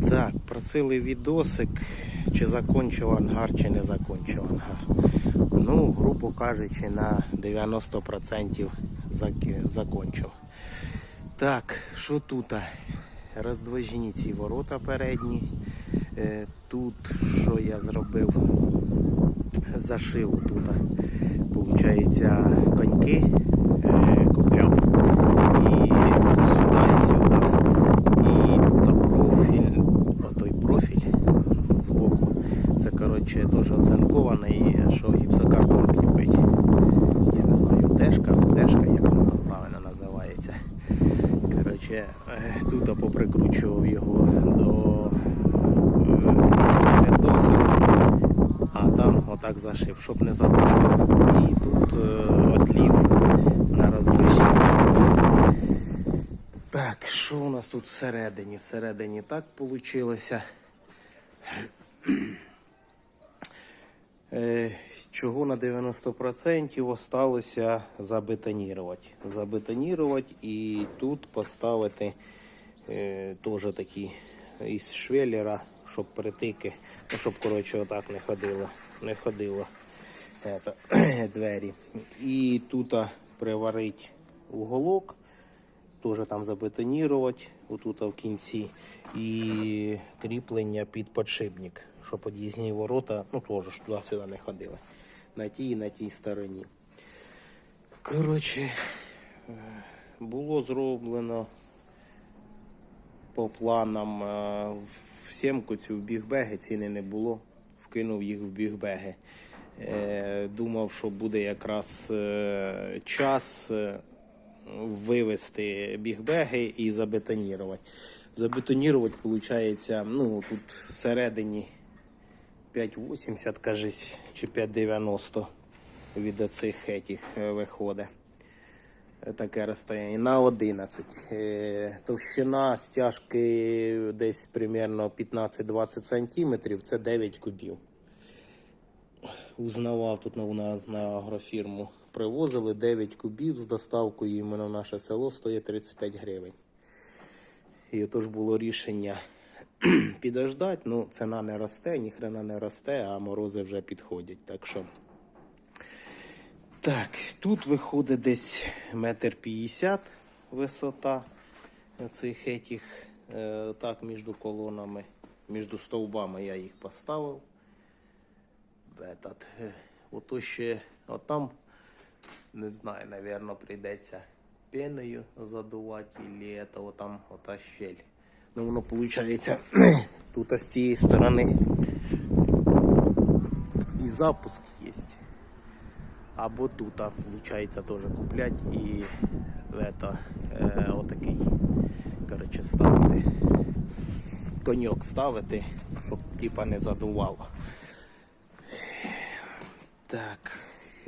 Так, просили відосик, чи закончив ангар, чи не закончив ангар. Ну, грубо кажучи, на 90% заки- закончив. Так, що тут? Роздвижені ці ворота передні. Е, Тут що я зробив? Зашив тут, получається, коньки е, купляв. І сюди і сюди. І тут профіль, отой профіль збоку. Це коротше дуже оцинкований, що гіпсокартон кріпить. Я не знаю, дешка, дешка, як вона правильно називається. Коротше, е, тут поприкручував його до е, досок, а там отак зашив, щоб не забрало. І тут е, отлів на роздвиження. Так, що у нас тут всередині? Всередині так вийшло. Е, Чого на 90% осталося забетонувати. Забетонувати і тут поставити е, теж такі із швеллера, щоб притики, ну, щоб коротше отак не ходило, не ходило ето, двері. І тут приварити уголок, теж там забетонувати, отут в кінці, і кріплення під подшипник, щоб під'їзні ворота, ну теж туди-сюди не ходили. На тій і на тій стороні. Коротше, е, було зроблено по планам е, в сімку цю в бігбеги ціни не було. Вкинув їх в бігбеги. Е, Думав, що буде якраз час вивести бігбеги і забетонірувати. Забетонірувати, виходить, ну, тут всередині 5,80, кажись, чи 5,90 від оцих етіх е, виходить. Е, Таке розстояння. На 11. Е, Товщина стяжки десь примерно 15-20 сантиметрів, це 9 кубів. Узнавав тут на, на, агрофірму. Привозили 9 кубів з доставкою іменно в наше село стоїть 35 гривень. І отож було рішення підождати. Ну, ціна не росте, ніхрена не росте, а морози вже підходять. Так що. Так, тут виходить десь метр п'ятдесят висота цих етіх, е, так, між колонами, між стовбами я їх поставив В Этот, е, ото ще, от там, не знаю, напевно, прийдеться пеною задувати, или это вот там ота щель. Ну, воно виходить, тут з тієї сторони і запуск є. Або тут, а, получается, тоже куплять і это, е, отакий, короче, ставити. Коньок ставити, щоб типа не задувало. Так,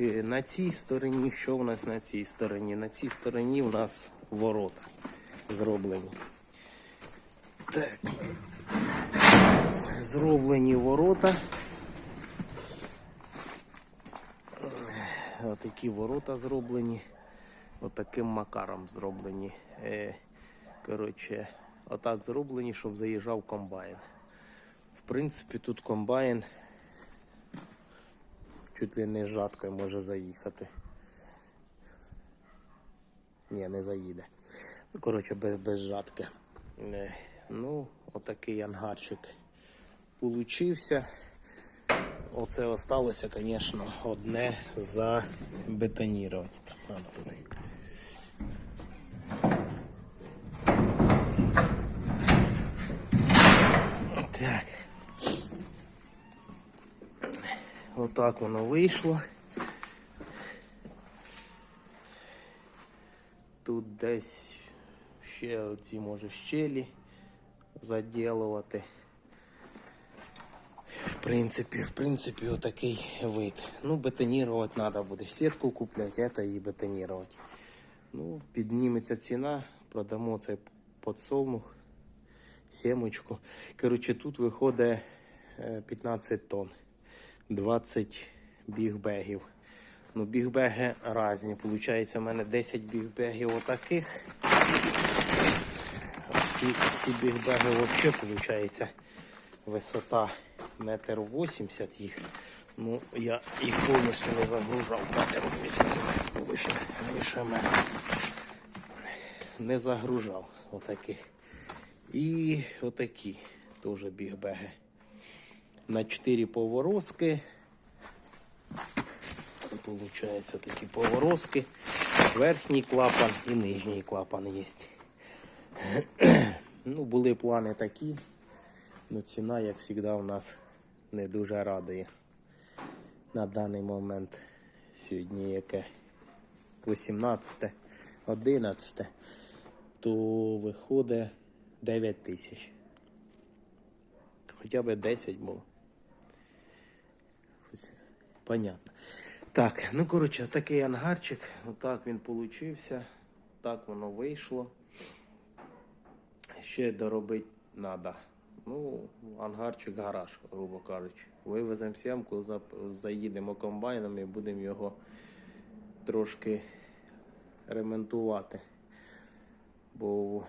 е, на цій стороні, що в нас на цій стороні? На цій стороні в нас ворота зроблені. Так. Зроблені ворота. Отакі ворота зроблені. Отаким макаром зроблені. Е, коротше, отак зроблені, щоб заїжджав комбайн. В принципі, тут комбайн чуть ли не жаткою може заїхати. Ні, не заїде. Ну, коротше, без, без жатки. Е, ну, отакий ангарчик получився. Оце осталося, звісно, одне забетонірувати. Так. Отак воно вийшло. Тут десь ще оці може щелі заділувати. В принципі, в принципі, отакий вид. Ну, бетонірувати треба буде. Сітку купляти, це і бетонірувати. Ну, підніметься ціна, продамо цей подсолнух, сімочку. Коротше, тут виходить е, 15 тонн, 20 бігбегів. Ну, бігбеги різні. Получається, у мене 10 бігбегів отаких. ці, ці бігбеги взагалі виходить висота метр вісімдесят їх. Ну, я їх повністю не загружав метр вісімдесят. Вище, вище мене. Не загружав отаких. І отакі теж бігбеги. На 4 поворозки. Получається такі поворозки. Верхній клапан і нижній клапан є. Ну, були плани такі. Ну, ціна, як завжди, у нас не дуже радує. На даний момент сьогодні яке 18, 11, то виходить 9 тисяч. Хоча б 10 було. Понятно. Так, ну коротше, такий ангарчик. Отак він получився. Так воно вийшло. Ще доробити треба. Ну, ангарчик гараж, грубо кажучи. Вивеземо сімку, заїдемо комбайном і будемо його трошки ремонтувати. Бо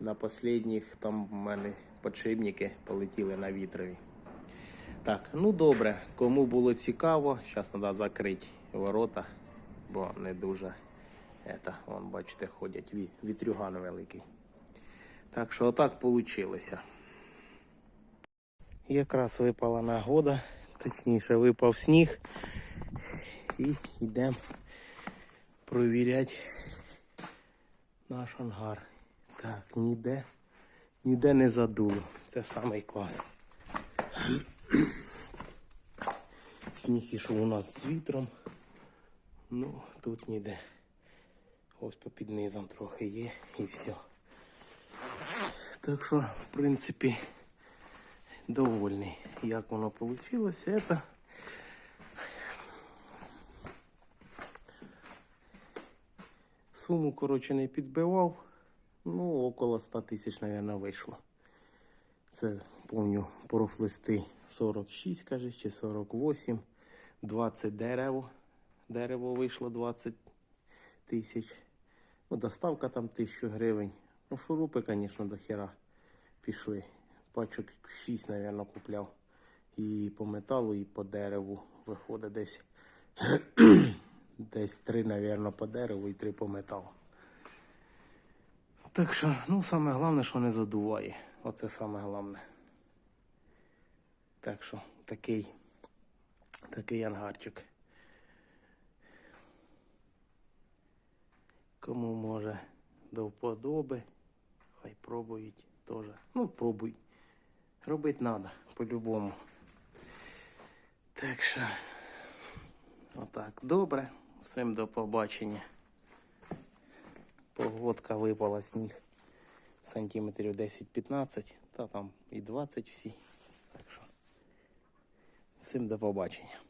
на останніх там в мене подшипники полетіли на вітрові. Так, ну добре, кому було цікаво, зараз треба закрити ворота, бо не дуже. Это, вон, бачите, ходять вітрюган великий. Так що отак вийшло. Якраз випала нагода, точніше випав сніг. І йдемо провіряти наш ангар. Так, ніде, ніде не задуло. Це самий клас. Сніг ішов у нас з вітром. Ну, тут ніде. Ось по під низом трохи є і все. Так що, в принципі, довольний, як воно вийшло. Это суму, коротше, не підбивав. Ну, около 100 тисяч, мабуть, вийшло. Це, помню, профлисти 46, каже, чи 48, 20 дерево. Дерево вийшло 20 тисяч. Ну, доставка там 1000 гривень. Ну, шурупи, звісно, до хера пішли. Пачок 6, мабуть, купляв. І по металу, і по дереву виходить десь. десь 3, мабуть, по дереву і 3 по металу. Так що, ну, саме головне, що не задуває. Оце саме головне. Так що, такий, такий ангарчик. Кому може до вподоби, хай пробують теж. Ну, пробуй. Робити треба, по-любому. Так що, отак, добре. Всім до побачення. Погодка випала сніг сантиметрів 10-15, та там і 20 всі. Так що, всім до побачення.